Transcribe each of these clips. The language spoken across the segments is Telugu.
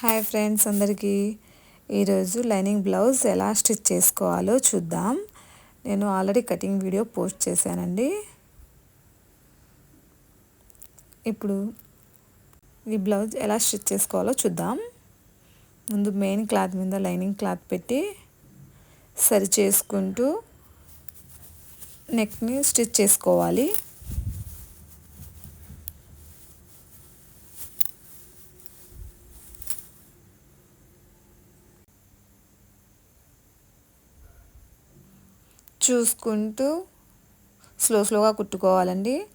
హాయ్ ఫ్రెండ్స్ అందరికీ. ఈరోజు లైనింగ్ బ్లౌజ్ ఎలా స్టిచ్ చేసుకోవాలో చూద్దాం. నేను ఆల్రెడీ కటింగ్ వీడియో పోస్ట్ చేశానండి. ఇప్పుడు ఈ బ్లౌజ్ ఎలా స్టిచ్ చేసుకోవాలో చూద్దాం. ముందు మెయిన్ క్లాత్ మీద లైనింగ్ క్లాత్ పెట్టి సరి చేసుకుంటూ నెక్ని స్టిచ్ చేసుకోవాలి. చూసుకుంటూ స్లో స్లోగా కుట్టుకోవాలండి.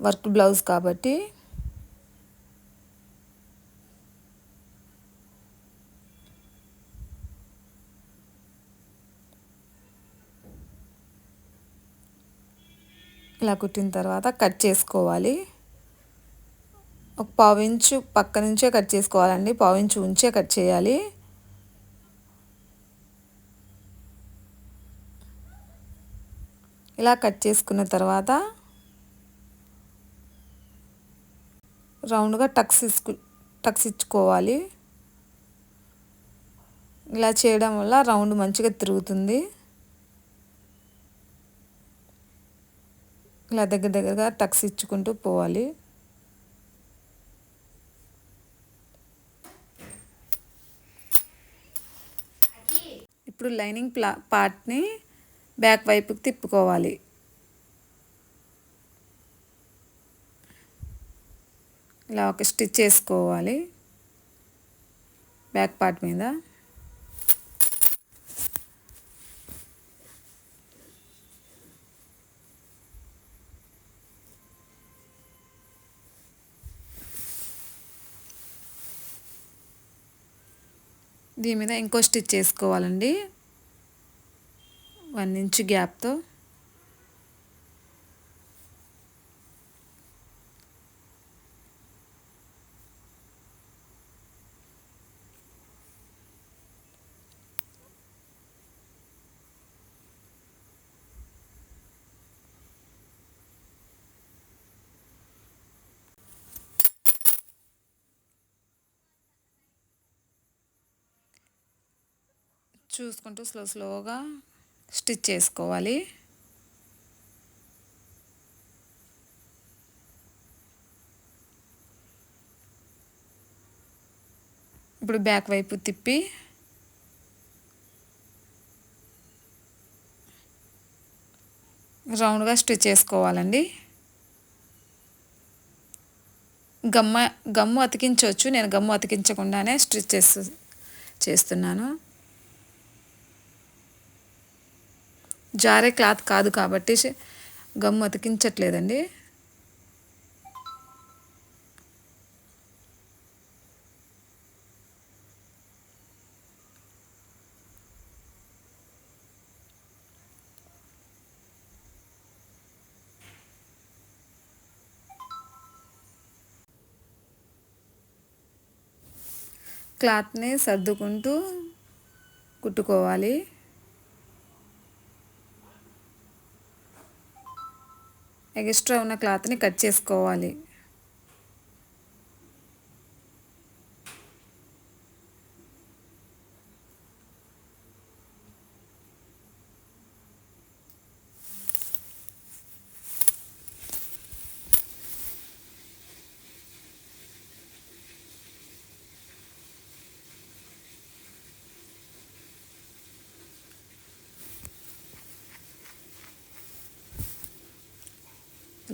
వర్క్ బ్లౌజ్ కాబట్టి. ఇలా కుట్టిన తర్వాత కట్ చేసుకోవాలి. ఒక పావించు పక్క నుంచే కట్ చేసుకోవాలండి. పావించు ఉంచే కట్ చేయాలి. ఇలా కట్ చేసుకున్న తర్వాత రౌండ్గా టక్స్ ఇసుకు టక్స్ ఇచ్చుకోవాలి. ఇలా చేయడం వల్ల రౌండ్ మంచిగా తిరుగుతుంది. ఇలా దగ్గర దగ్గరగా టక్స్ ఇచ్చుకుంటూ పోవాలి. ఇప్పుడు లైనింగ్ ప్లా పార్ట్ని బ్యాక్ వైపుకి తిప్పుకోవాలి. ఇలా ఒక స్టిచ్ చేసుకోవాలి. బ్యాక్ పార్ట్ మీద. దీని మీద ఇంకో స్టిచ్ చేసుకోవాలండి. వన్ ఇంచ్ గ్యాప్తో. చూసుకుంటూ స్లో స్లోగా స్టిచ్ చేసుకోవాలి. ఇప్పుడు బ్యాక్ వైపు తిప్పి. రౌండ్గా స్టిచ్ చేసుకోవాలండి. గమ్మ గమ్ము అతికించవచ్చు నేను గమ్ము అతికించకుండానే స్టిచ్ చేస్తు చేస్తున్నాను. జారే క్లాత్ కాదు కాబట్టి గమ్ము అతికించట్లేదండి. క్లాత్ని సర్దుకుంటూ కుట్టుకోవాలి. ఎక్స్ట్రా ఉన్న క్లాత్ని కట్ చేసుకోవాలి.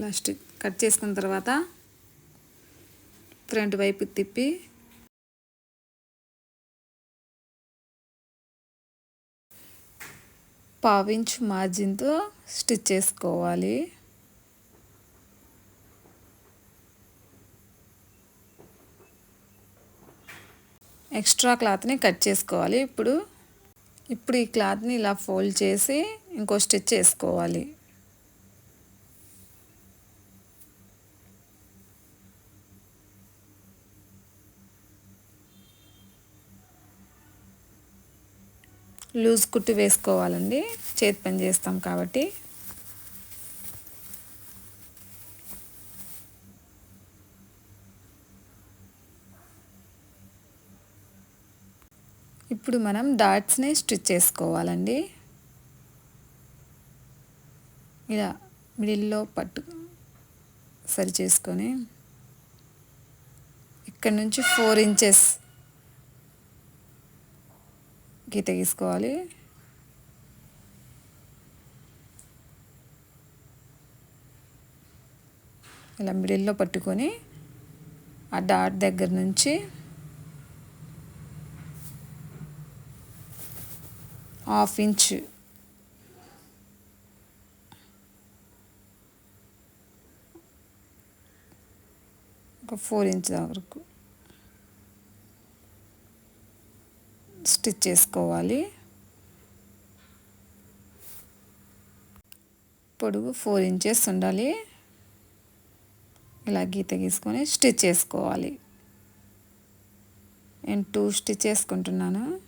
ఇలా కట్ చేసుకున్న తర్వాత ఫ్రంట్ వైపు తిప్పి పావించ్ మార్జిన్తో స్టిచ్ చేసుకోవాలి. ఎక్స్ట్రా క్లాత్ని కట్ చేసుకోవాలి. ఇప్పుడు ఇప్పుడు ఈ క్లాత్ని ఇలా ఫోల్డ్ చేసి ఇంకో స్టిచ్ చేసుకోవాలి. లూజ్ కుట్టు వేసుకోవాలండి. చేతి పని చేస్తాం కాబట్టి. ఇప్పుడు మనం డాట్స్ని స్టిచ్ చేసుకోవాలండి. ఇలా మిడిల్లో పట్టు సరి చేసుకొని ఇక్కడ నుంచి ఫోర్ ఇంచెస్ గీత గీసుకోవాలి. ఇలా మిడిల్లో పట్టుకొని ఆ డాట్ దగ్గర నుంచి హాఫ్ ఇంచ్ ఒక ఫోర్ ఇంచ్ వరకు. స్టిచ్ చేసుకోవాలి. పొడుగు ఫోర్ ఇంచెస్ ఉండాలి. ఇలా గీత గీసుకొని స్టిచ్ చేసుకోవాలి. నేను టూ స్టిచ్ వేసుకుంటున్నాను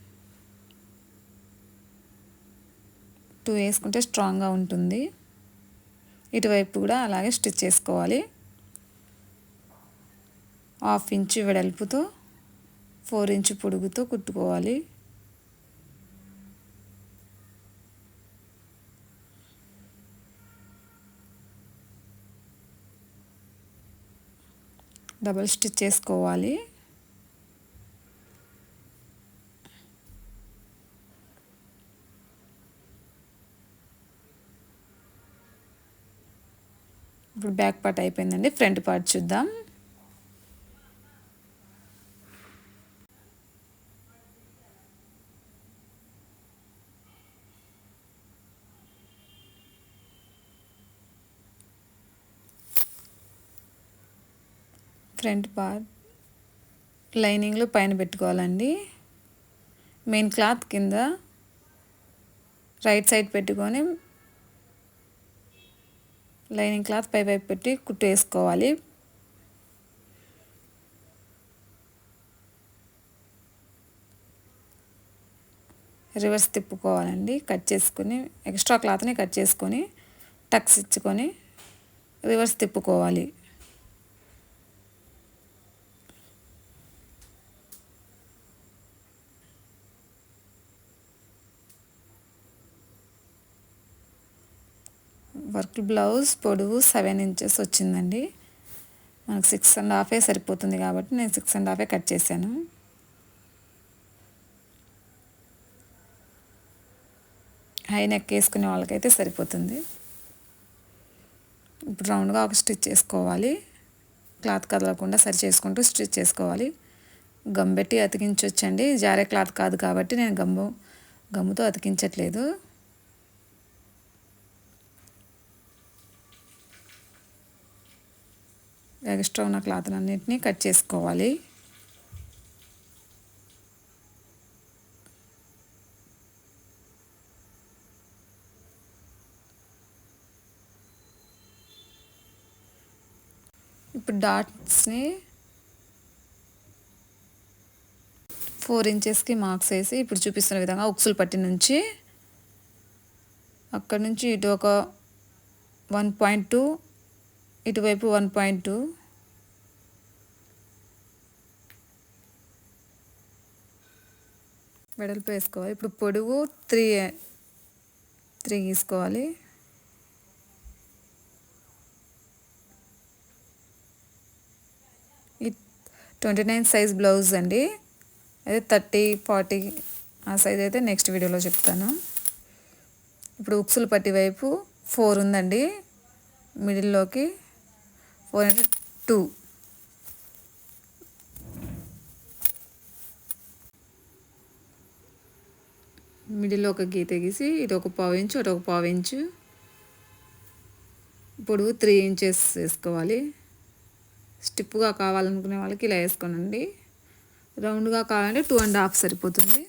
టూ వేసుకుంటే స్ట్రాంగ్గా ఉంటుంది. ఇటువైపు కూడా అలాగే స్టిచ్ చేసుకోవాలి. హాఫ్ ఇంచ్ వెడల్పుతో ఫోర్ ఇంచ్ పొడుగుతో కుట్టుకోవాలి. డబల్ స్టిచ్ చేసుకోవాలి. ఇప్పుడు బ్యాక్ పార్ట్ అయిపోయిందండి. ఫ్రంట్ పార్ట్ చూద్దాం. ఫ్రంట్ పార్ట్ లైనింగ్లో పైన పెట్టుకోవాలండి. మెయిన్ క్లాత్ కింద రైట్ సైడ్ పెట్టుకొని లైనింగ్ క్లాత్ పై వైపు పెట్టి కుట్టు వేసుకోవాలి. రివర్స్ తిప్పుకోవాలండి. కట్ చేసుకొని ఎక్స్ట్రా క్లాత్ని కట్ చేసుకొని టక్స్ ఇచ్చుకొని రివర్స్ తిప్పుకోవాలి. వర్క్ బ్లౌజ్ పొడవు సెవెన్ ఇంచెస్ వచ్చిందండి. మనకు సిక్స్ అండ్ హాఫే సరిపోతుంది కాబట్టి నేను సిక్స్ అండ్ హాఫే కట్ చేశాను. హై నెక్ వేసుకునే వాళ్ళకైతే సరిపోతుంది. ఇప్పుడు రౌండ్గా ఒక స్టిచ్ చేసుకోవాలి. క్లాత్ కదలకుండా సరి చేసుకుంటూ స్టిచ్ చేసుకోవాలి. గమ్ పెట్టి అతికించవచ్చండి జారే క్లాత్ కాదు కాబట్టి నేను గమ్ము గమ్ముతో అతికించట్లేదు. ఎక్స్ట్రా ఉన్న క్లాత్లన్నింటినీ కట్ చేసుకోవాలి. ఇప్పుడు డాట్స్ని ఫోర్ ఇంచెస్కి మార్క్స్ వేసి ఇప్పుడు చూపిస్తున్న విధంగా ఉక్సులు పట్టి నుంచి అక్కడ నుంచి ఇటు ఒక వన్ పాయింట్ టూ ఇటువైపు వన్ పాయింట్ టూ వెడల్పు వేసుకోవాలి. ఇప్పుడు పొడుగు త్రీ త్రీ గీసుకోవాలి ఈ ట్వంటీ నైన్ సైజ్ బ్లౌజ్ అండి. అదే థర్టీ ఫార్టీ ఆ సైజ్ అయితే నెక్స్ట్ వీడియోలో చెప్తాను. ఇప్పుడు ఉక్సులు పట్టి వైపు ఫోర్ ఉందండి. మిడిల్లోకి ఫోర్ అంటే టూ. మిడిల్లో ఒక గీత గీసి ఇటు ఒక పావు ఇంచు అటు ఒక పావు ఇంచు. పొడవు త్రీ ఇంచెస్ వేసుకోవాలి. స్టిప్గా కావాలనుకునే వాళ్ళకి ఇలా వేసుకోనండి. రౌండ్గా కావాలంటే టూ అండ్ హాఫ్ సరిపోతుంది.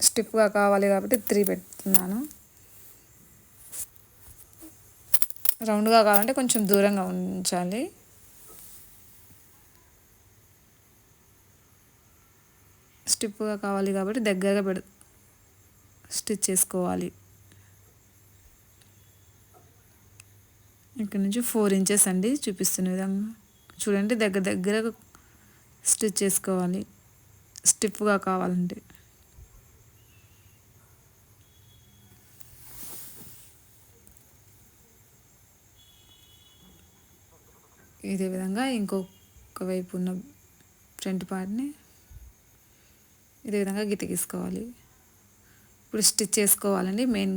స్టిప్గా కావాలి కాబట్టి త్రీ పెడుతున్నాను రౌండ్గా కావాలంటే కొంచెం దూరంగా ఉంచాలి. స్టిప్గా కావాలి కాబట్టి దగ్గరగా పెడ స్టిచ్ చేసుకోవాలి. ఇక్కడ నుంచి ఫోర్ ఇంచెస్ అండి చూపిస్తున్న విధంగా. చూడండి దగ్గర దగ్గర స్టిచ్ చేసుకోవాలి. స్టిప్గా కావాలంటే. ఇదే విధంగా ఇంకొక వైపు ఉన్న ఫ్రంట్ పార్ట్ని ఇదే విధంగా గిత గీసుకోవాలి. ఇప్పుడు స్టిచ్ చేసుకోవాలండి మెయిన్.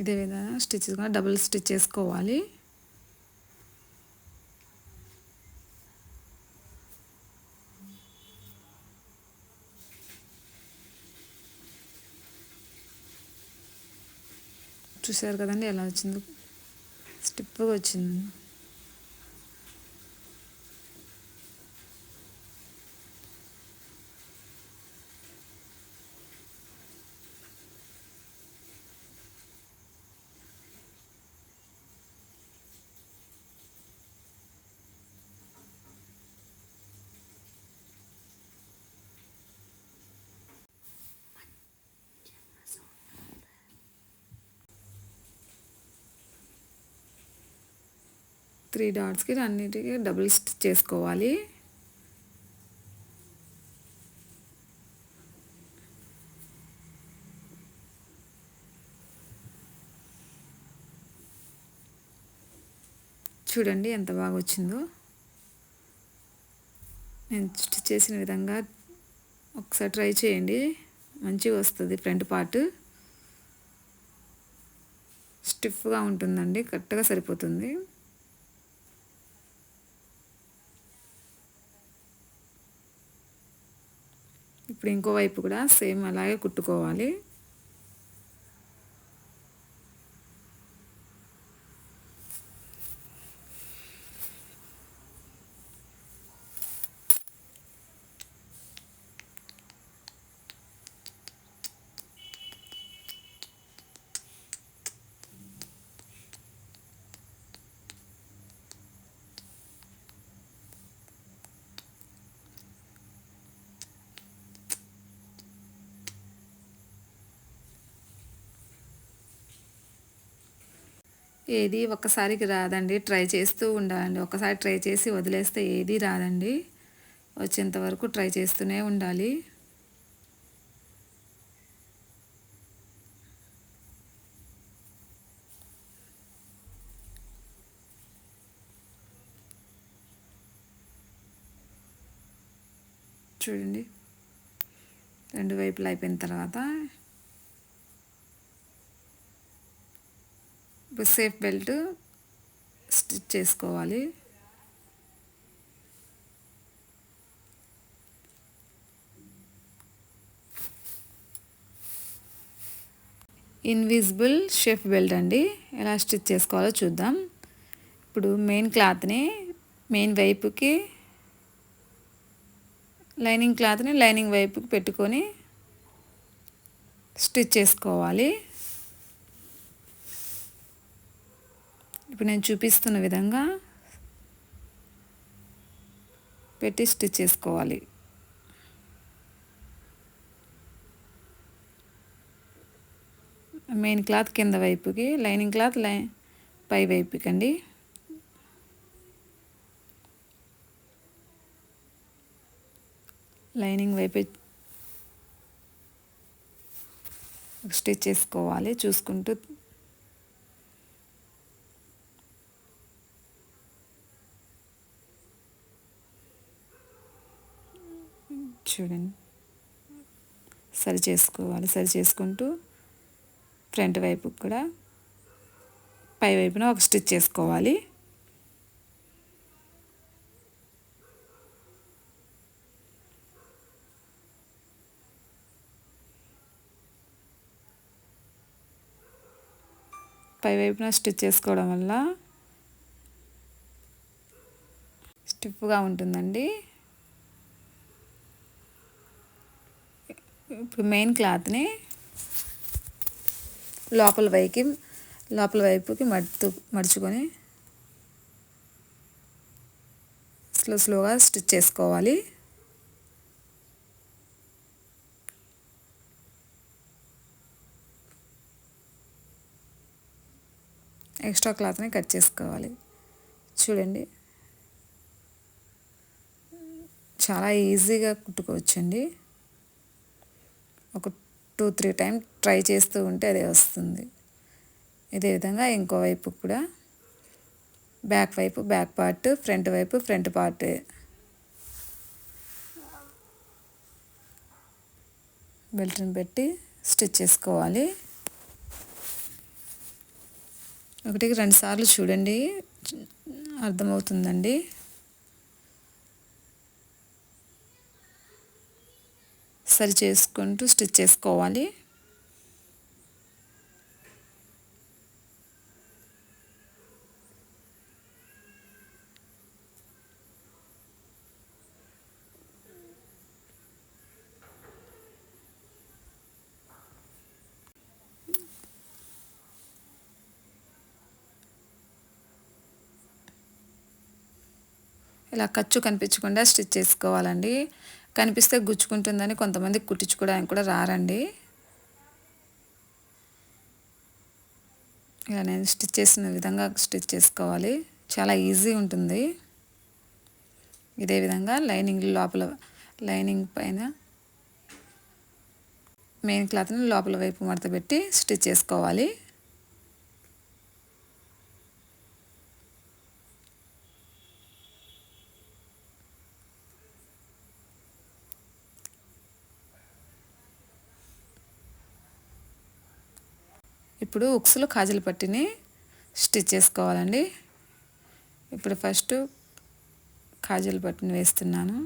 ఇదే విధంగా స్టిచ్ డబుల్ స్టిచ్ చేసుకోవాలి. చూసారు కదండి ఎలా వచ్చిందో? స్టిప్గా వచ్చింది. త్రీ డాట్స్కి అన్నిటికీ డబుల్ స్టిచ్ చేసుకోవాలి. చూడండి ఎంత బాగా వచ్చిందో. నేను స్టిచ్ చేసిన విధంగా ఒకసారి ట్రై చేయండి. మంచిగా వస్తుంది ఫ్రంట్ పార్ట్. స్టిఫ్గా ఉంటుందండి కరెక్ట్గా సరిపోతుంది. ఇంకో వైపు కూడా సేమ్ అలాగే కుట్టుకోవాలి. ఏది ఒక్కసారికి రాదండి. ట్రై చేస్తూ ఉండాలండి. ఒకసారి ట్రై చేసి వదిలేస్తే ఏది రాదండి. వచ్చేంత వరకు ట్రై చేస్తూనే ఉండాలి. చూడండి. రెండు వైపులు అయిపోయిన తర్వాత ఇప్పుడు సేఫ్ బెల్ట్ స్టిచ్ చేసుకోవాలి. ఇన్విజిబుల్ షేఫ్ బెల్ట్ అండి. ఎలా స్టిచ్ చేసుకోవాలో చూద్దాం. ఇప్పుడు మెయిన్ క్లాత్ని మెయిన్ వైపుకి లైనింగ్ క్లాత్ని లైనింగ్ వైపుకి పెట్టుకొని స్టిచ్ చేసుకోవాలి. ఇప్పుడు నేను చూపిస్తున్న విధంగా పెట్టి స్టిచ్ చేసుకోవాలి. మెయిన్ క్లాత్ కింద వైపుకి లైనింగ్ క్లాత్ లై పై వైపుకి అండి. లైనింగ్ వైపు స్టిచ్ చేసుకోవాలి చూసుకుంటూ చూడండి. సరి చేసుకోవాలి సరి చేసుకుంటూ ఫ్రంట్ వైపు కూడా పై వైపున ఒక స్టిచ్ చేసుకోవాలి. పై వైపున స్టిచ్ చేసుకోవడం వల్ల స్టిఫ్గా ఉంటుందండి. ఇప్పుడు మెయిన్ క్లాత్ని లోపల వైకి లోపల వైపుకి మడుతు మడుచుకొని స్లో స్లోగా స్టిచ్ చేసుకోవాలి. ఎక్స్ట్రా క్లాత్ని కట్ చేసుకోవాలి. చూడండి. చాలా ఈజీగా కుట్టుకోవచ్చండి. ఒక టూ త్రీ టైం ట్రై చేస్తూ ఉంటే అదే వస్తుంది. ఇదే విధంగా ఇంకో వైపు కూడా బ్యాక్ వైపు బ్యాక్ పార్ట్ ఫ్రంట్ వైపు ఫ్రంట్ పార్ట్. బెల్ట్ని పెట్టి స్టిచ్ చేసుకోవాలి. ఒకటికి రెండు సార్లు చూడండి అర్థమవుతుందండి? సరి చేసుకుంటూ స్టిచ్ చేసుకోవాలి. ఇలా ఖర్చు కనిపించకుండా స్టిచ్ చేసుకోవాలండి. కనిపిస్తే గుచ్చుకుంటుందని కొంతమంది కుట్టించుకోవడానికి కూడా రారండి. ఇలా నేను స్టిచ్ చేసిన విధంగా స్టిచ్ చేసుకోవాలి. చాలా ఈజీ ఉంటుంది. ఇదే విధంగా లైనింగ్ లోపల లైనింగ్ పైన మెయిన్ క్లాత్ని లోపల వైపు మడత పెట్టి స్టిచ్ చేసుకోవాలి. ఇప్పుడు ఉక్సులు కాజల పట్టిని స్టిచ్ చేసుకోవాలండి. ఇప్పుడు ఫస్ట్ కాజల పట్టిని వేస్తున్నాను.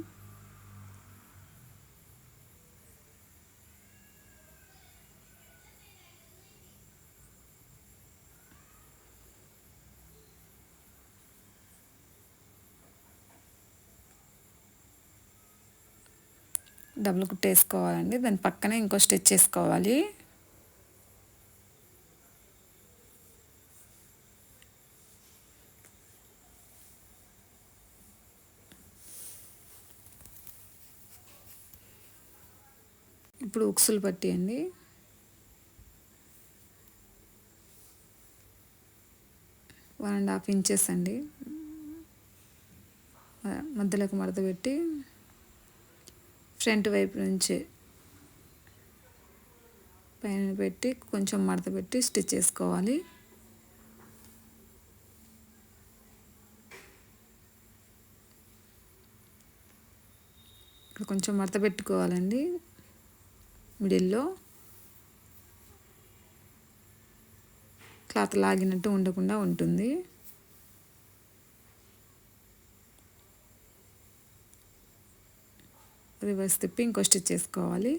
డబుల్ కుట్టేసుకోవాలండి. దాని పక్కనే ఇంకో స్టిచ్ చేసుకోవాలి. మూడు ఉక్సులు పట్టేయండి. వన్ అండ్ హాఫ్ ఇంచెస్ అండి. మధ్యలోకి మడత పెట్టి ఫ్రంట్ వైపు నుంచి పైన పెట్టి కొంచెం మడత పెట్టి స్టిచ్ చేసుకోవాలి. ఇక్కడ కొంచెం మడత పెట్టుకోవాలండి. మిడిల్లో క్లాత్ లాగినట్టు ఉండకుండా ఉంటుంది. రివర్స్ తిప్పి ఇంకో స్టిచ్ చేసుకోవాలి.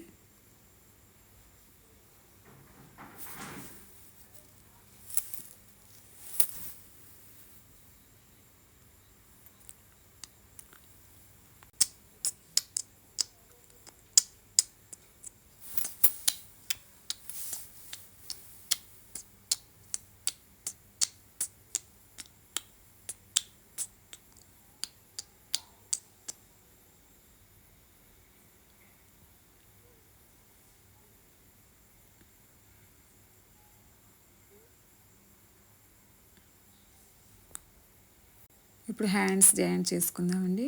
ఇప్పుడు హ్యాండ్స్ జాయింట్ చేసుకుందామండి.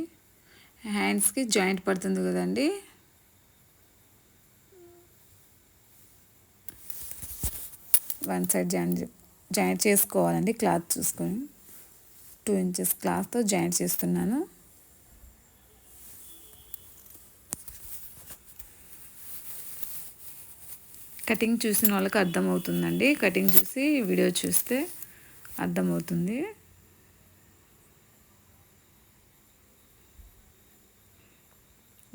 హ్యాండ్స్కి జాయింట్ పడుతుంది కదండి. వన్ సైడ్ జాయింట్ జాయింట్ చేసుకోవాలండి క్లాత్ చూసుకొని. టూ ఇంచెస్ క్లాత్తో జాయింట్ చేస్తున్నాను. కటింగ్ చూసిన వాళ్ళకి అర్థమవుతుందండి. కటింగ్ చూసి వీడియో చూస్తే అర్థమవుతుంది.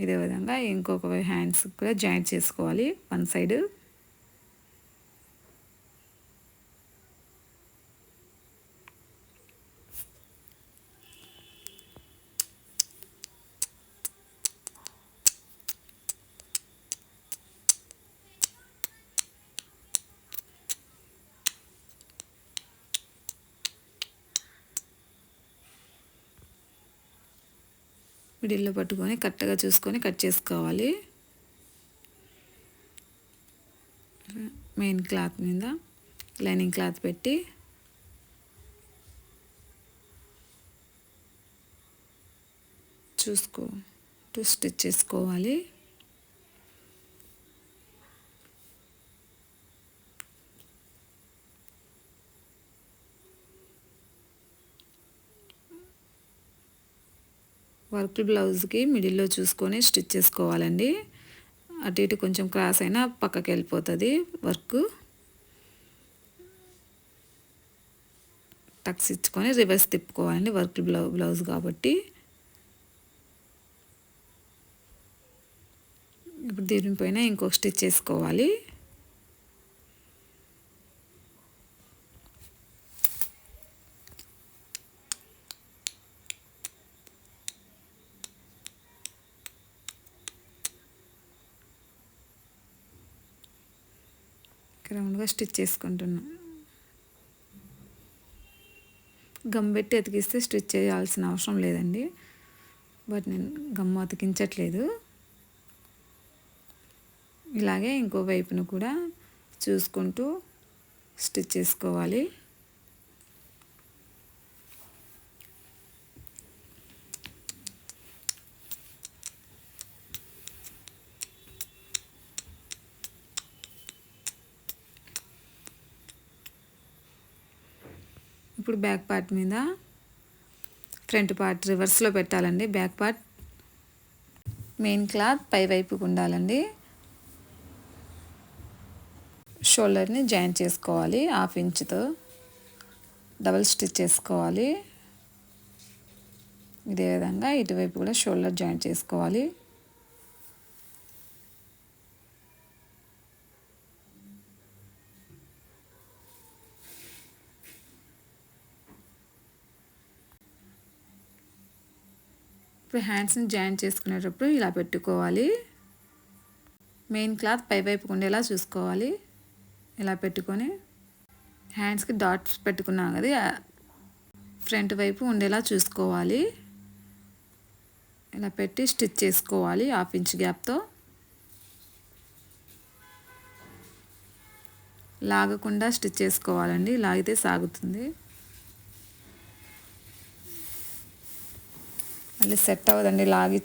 ఇదే విధంగా ఇంకొక హ్యాండ్స్ కూడా జాయింట్ చేసుకోవాలి. వన్ సైడ్ మిడిల్లో పట్టుకొని కరెక్ట్గా చూసుకొని కట్ చేసుకోవాలి. మెయిన్ క్లాత్ మీద లైనింగ్ క్లాత్ పెట్టి చూసుకో స్టిచ్ చేసుకోవాలి. వర్క్ బ్లౌజ్కి మిడిల్లో చూసుకొని స్టిచ్ చేసుకోవాలండి. అటు ఇటు కొంచెం క్రాస్ అయినా పక్కకి వెళ్ళిపోతుంది వర్క్. టక్స్ ఇచ్చుకొని రివర్స్ తిప్పుకోవాలండి వర్క్ బ్లౌ బ్లౌజ్ కాబట్టి. ఇప్పుడు దీనిపైన ఇంకొక స్టిచ్ చేసుకోవాలి. రౌండ్గా స్టిచ్ చేసుకుంటున్నా గమ్ పెట్టి అతికిస్తే స్టిచ్ చేయాల్సిన అవసరం లేదండి. బట్ నేను గమ్ అతికించట్లేదు. ఇలాగే ఇంకో వైపును కూడా చూసుకుంటూ స్టిచ్ చేసుకోవాలి. ఇప్పుడు బ్యాక్ పార్ట్ మీద ఫ్రంట్ పార్ట్ రివర్స్లో పెట్టాలండి. బ్యాక్ పార్ట్ మెయిన్ క్లాత్ పై వైపుకు ఉండాలండి. షోల్డర్ని జాయిన్ చేసుకోవాలి. హాఫ్ ఇంచ్తో డబల్ స్టిచ్ చేసుకోవాలి. ఇదే విధంగా ఇటువైపు కూడా షోల్డర్ జాయిన్ చేసుకోవాలి. ఇప్పుడు హ్యాండ్స్ని జాయిన్ చేసుకునేటప్పుడు ఇలా పెట్టుకోవాలి. మెయిన్ క్లాత్ పై ఉండేలా చూసుకోవాలి. ఇలా పెట్టుకొని హ్యాండ్స్కి డాట్స్ పెట్టుకున్నాం కదా ఫ్రంట్ వైపు ఉండేలా చూసుకోవాలి. ఇలా పెట్టి స్టిచ్ చేసుకోవాలి హాఫ్ ఇంచ్ గ్యాప్తో లాగకుండా స్టిచ్ చేసుకోవాలండి లాగితే సాగుతుంది. మళ్ళీ సెట్ అవ్వదండి. లాగి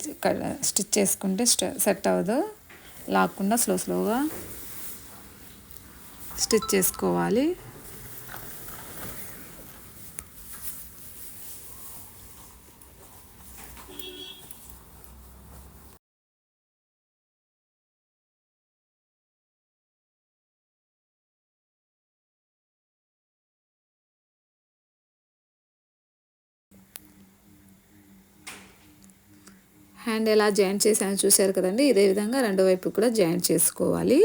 స్టిచ్ చేసుకుంటే సెట్ అవ్వదు. లాక్కుండా స్లో స్లోగా స్టిచ్ చేసుకోవాలి. హ్యాండ్ ఎలా జాయింట్ చేశాను చూసారు కదండి. ఇదే విధంగా రెండో వైపు కూడా జాయింట్ చేసుకోవాలి.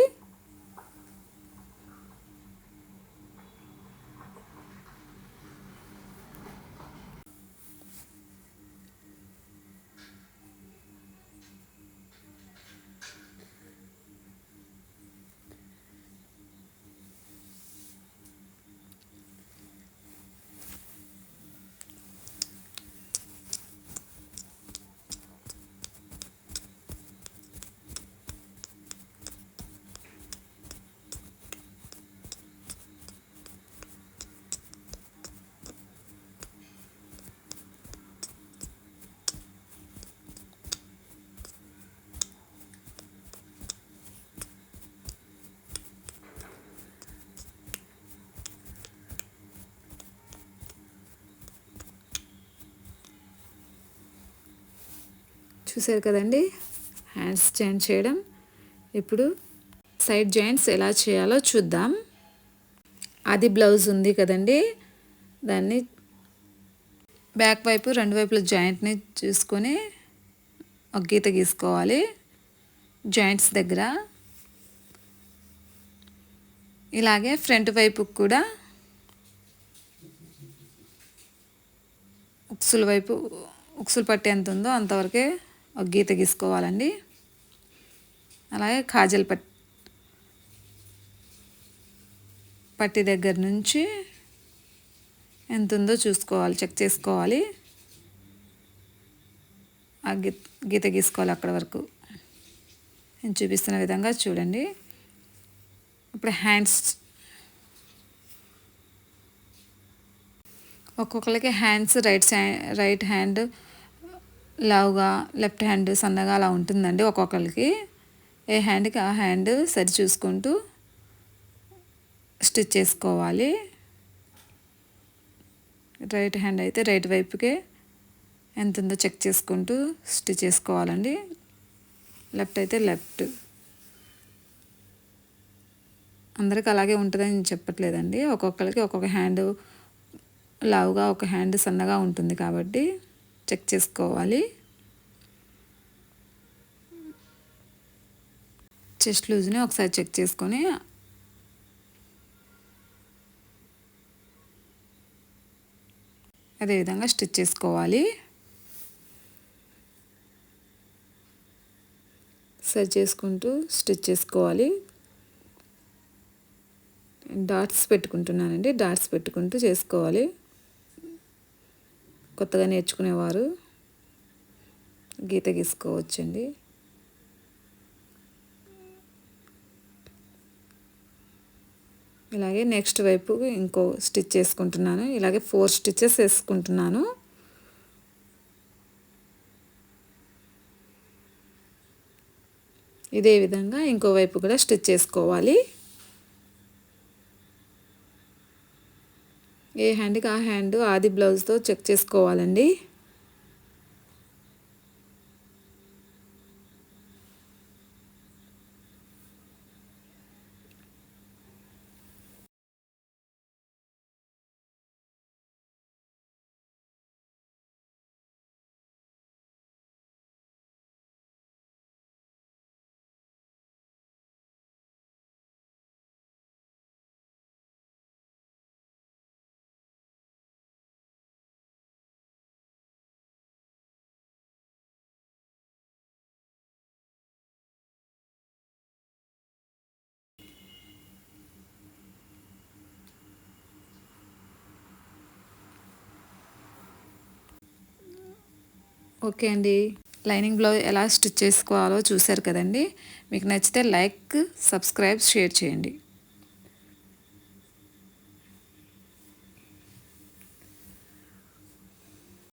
చూసారు కదండి? హ్యాండ్స్ జాయింట్ చేయడం. ఇప్పుడు సైడ్ జాయింట్స్ ఎలా చేయాలో చూద్దాం. అది బ్లౌజ్ ఉంది కదండి. దాన్ని బ్యాక్ వైపు రెండు వైపుల జాయింట్ని చూసుకొని ఒక గీత గీసుకోవాలి. జాయింట్స్ దగ్గర. ఇలాగే ఫ్రంట్ వైపు కూడా ఉక్సుల వైపు ఉక్సులు పట్టేంత ఎంత ఉందో అంతవరకే ఒక గీత గీసుకోవాలండి. అలాగే కాజల్ పట్ పట్టి దగ్గర నుంచి ఎంత ఉందో చూసుకోవాలి చెక్ చేసుకోవాలి. ఆ గీత గీత గీసుకోవాలి అక్కడ వరకు. నేను చూపిస్తున్న విధంగా చూడండి. ఇప్పుడు హ్యాండ్స్ ఒక్కొక్కరికి హ్యాండ్స్ రైట్ రైట్ హ్యాండ్ లావుగా లెఫ్ట్ హ్యాండ్ సన్నగా అలా ఉంటుందండి ఒక్కొక్కరికి ఏ హ్యాండ్కి ఆ హ్యాండ్ సరి చూసుకుంటూ స్టిచ్ చేసుకోవాలి. రైట్ హ్యాండ్ అయితే రైట్ వైపుకే ఎంత ఉందో చెక్ చేసుకుంటూ స్టిచ్ చేసుకోవాలండి. లెఫ్ట్ అయితే లెఫ్ట్. అందరికి అలాగే ఉంటుందని చెప్పట్లేదండి. ఒక్కొక్కరికి ఒక్కొక్క హ్యాండ్ లావుగా ఒక హ్యాండ్ సన్నగా ఉంటుంది కాబట్టి చెక్ చేసుకోవాలి. చెస్ట్ లూజ్ని ఒకసారి చెక్ చేసుకొని అదేవిధంగా స్టిచ్ చేసుకోవాలి. సరి చేసుకుంటూ స్టిచ్ చేసుకోవాలి. డాట్స్ పెట్టుకుంటున్నానండి డాట్స్ పెట్టుకుంటూ చేసుకోవాలి. కొత్తగా నేర్చుకునేవారు. గీత గీసుకోవచ్చండి. ఇలాగే నెక్స్ట్ వైపు ఇంకో స్టిచ్ చేసుకుంటున్నాను. ఇలాగే ఫోర్ స్టిచ్చెస్ వేసుకుంటున్నాను. ఇదే విధంగా ఇంకో వైపు కూడా స్టిచ్ చేసుకోవాలి. ఏ హ్యాండ్కి ఆ హ్యాండ్ ఆది బ్లౌజ్తో చెక్ చేసుకోవాలండి. ఓకే అండి. లైనింగ్ బ్లౌజ్ ఎలా స్టిచ్ చేసుకోవాలో చూశారు కదండి. మీకు నచ్చితే లైక్ సబ్స్క్రైబ్ షేర్ చేయండి.